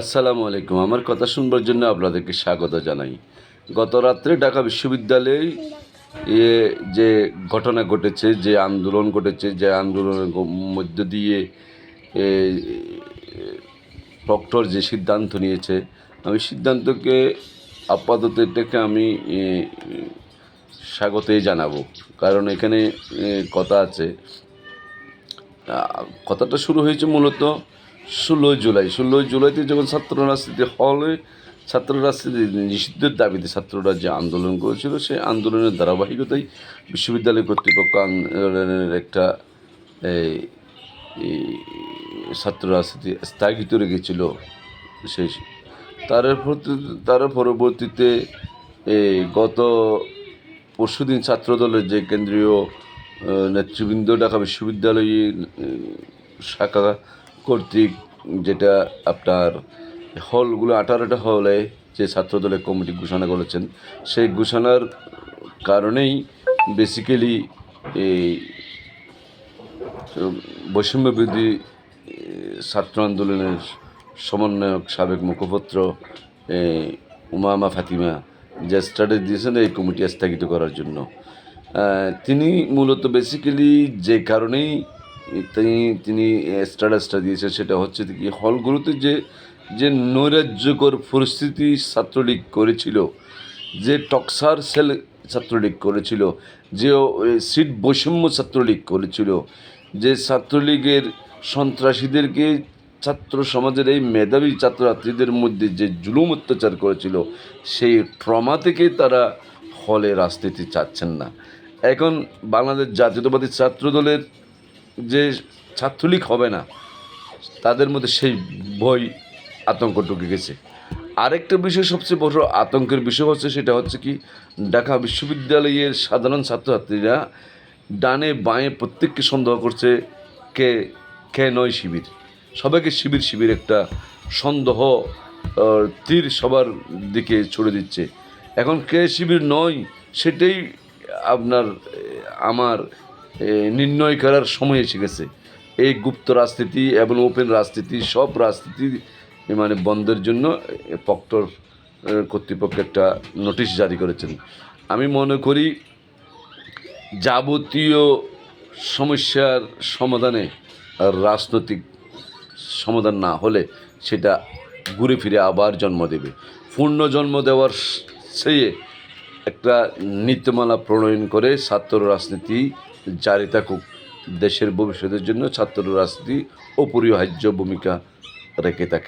আসসালামু আলাইকুম। আমার কথা শুনবার জন্য আপনাদেরকে স্বাগত জানাই। গত রাত্রে ঢাকা বিশ্ববিদ্যালয়ে যে ঘটনা ঘটেছে, যে আন্দোলন ঘটেছে, যে আন্দোলনের মধ্য দিয়ে প্রক্টর যে সিদ্ধান্ত নিয়েছে, আমি সিদ্ধান্তকে আপাতত এটাকে আমি স্বাগতই জানাব। কারণ এখানে কথা আছে। কথাটা শুরু হয়েছে মূলত ষোলোই জুলাই, ষোলোই জুলাইতে যখন ছাত্র রাজনীতি হলে ছাত্র রাজনীতি নিষিদ্ধের দাবিতে ছাত্ররা যে আন্দোলন করেছিল, সেই আন্দোলনের ধারাবাহিকতাই বিশ্ববিদ্যালয় কর্তৃপক্ষ আন্দোলনের একটা, এই ছাত্র রাজনীতি স্থগিত রেখেছিল। সেই, তার তার পরবর্তীতে, এই গত পরশুদিন ছাত্রদলের যে কেন্দ্রীয় নেতৃবৃন্দ ঢাকা বিশ্ববিদ্যালয়ের শাখা কর্তৃক যেটা আপনার হলগুলো, আঠারোটা হলে যে ছাত্রদলের কমিটি ঘোষণা করেছেন, সেই ঘোষণার কারণেই বেসিক্যালি এই বৈষম্য বিরোধী ছাত্র আন্দোলনের সমন্বয়ক সাবেক মুখপত্র উমামা ফাতিমা যে স্ট্যাটাস দিয়েছেন, এই কমিটি স্থগিত করার জন্য। তিনি মূলত বেসিক্যালি যে কারণেই তিনি তিনি স্ট্যাটাসটা দিয়েছেন সেটা হচ্ছে কি, হলগুলোতে যে যে নৈরাজ্যকর পরিস্থিতি ছাত্রলীগ করেছিল, যে টক্সার সেল ছাত্রলীগ করেছিল, যে সিট বৈষম্য ছাত্রলীগ করেছিল, যে ছাত্রলীগের সন্ত্রাসীদেরকে ছাত্র সমাজের এই মেধাবী ছাত্রছাত্রীদের মধ্যে যে জুলুম অত্যাচার করেছিল, সেই ট্রমা থেকে তারা হলে রাজনীতি চাচ্ছেন না। এখন বাংলাদেশ জাতীয়তাবাদী ছাত্রদলের যে ছাত্রলীগ হবে না, তাদের মধ্যে সেই ভয়, আতঙ্ক ঢুকে গেছে। আরেকটা বিষয় সবচেয়ে বড় আতঙ্কের বিষয় হচ্ছে সেটা হচ্ছে কি, ঢাকা বিশ্ববিদ্যালয়ের সাধারণ ছাত্রছাত্রীরা ডানে বাঁয়ে প্রত্যেককে সন্দেহ করছে কে কে নয় শিবির। সবাইকে শিবির শিবির একটা সন্দেহ তীর সবার দিকে ছড়ে দিচ্ছে। এখন কে শিবির নয়, সেটাই আপনার আমার নির্ণয় করার সময় এসে গেছে। এই গুপ্ত রাজনীতি এবং ওপেন রাজনীতি সব রাজনীতি মানে বন্ধের জন্য এ, প্রক্টর কর্তৃপক্ষ একটা নোটিশ জারি করেছেন। আমি মনে করি যাবতীয় সমস্যার সমাধানে রাজনৈতিক সমাধান না হলে সেটা ঘুরে ফিরে আবার জন্ম দেবে। পূর্ণ জন্ম দেওয়ার চেয়ে একটা নীতিমালা প্রণয়ন করে ছাত্র রাজনীতি জারি থাকুক দেশের ভবিষ্যতের জন্য ছাত্র রাজনীতি অপরিহার্য ভূমিকা রেখে থাকে।